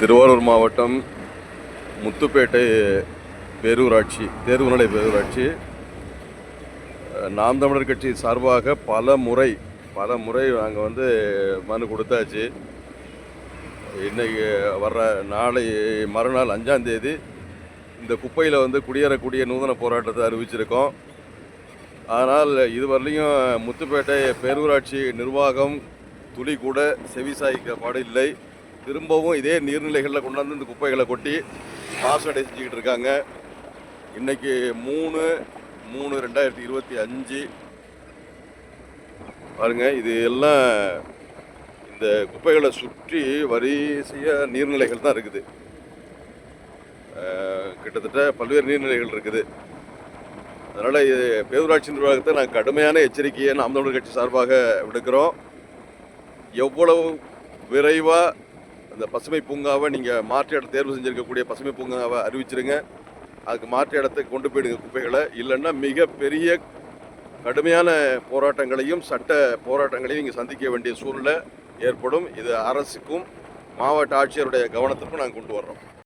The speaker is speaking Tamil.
திருவாரூர் மாவட்டம் முத்துப்பேட்டை பேரூராட்சி தேர்வுநிலை பேரூராட்சி. நாம் தமிழர் கட்சி சார்பாக பல முறை பல முறை நாங்கள் வந்து மனு கொடுத்தாச்சு. இன்னைக்கு வர்ற நாளை மறுநாள் அஞ்சாந்தேதி இந்த குப்பையில் வந்து குடியேறக்கூடிய நூதன போராட்டத்தை அறிவிச்சிருக்கோம். ஆனால் இதுவரையிலையும் முத்துப்பேட்டை பேரூராட்சி நிர்வாகம் துளி கூட செவிசாய்க்க பாடில்லை. திரும்பவும் இதே நீர்நிலைகளில் கொண்டாந்து இந்த குப்பைகளை கொட்டி பாசடை செஞ்சுக்கிட்டு இருக்காங்க. இன்னைக்கு மூணு மூணு ரெண்டாயிரத்தி இருபத்தி அஞ்சு. பாருங்க இது எல்லாம் இந்த குப்பைகளை சுற்றி வரிசையாக நீர்நிலைகள் தான் இருக்குது. கிட்டத்தட்ட பல்வேறு நீர்நிலைகள் இருக்குது. அதனால் இது பேரூராட்சி நிர்வாகத்தை நாங்கள் கடுமையான எச்சரிக்கையை நாம் தமிழர் கட்சி சார்பாக விடுக்கிறோம். எவ்வளவு விரைவாக இந்த பசுமை பூங்காவை நீங்கள் மாற்று இடம் தேர்வு செஞ்சுருக்கக்கூடிய பசுமை பூங்காவை அறிவிச்சிருங்க. அதுக்கு மாற்று இடத்தை கொண்டு போயிடுங்க குப்பைகளை. இல்லைன்னா மிகப்பெரிய கடுமையான போராட்டங்களையும் சட்ட போராட்டங்களையும் இங்கே சந்திக்க வேண்டிய சூழ்நிலை ஏற்படும். இது அரசுக்கும் மாவட்ட ஆட்சியருடைய கவனத்திற்கும் நாங்கள் கொண்டு வர்றோம்.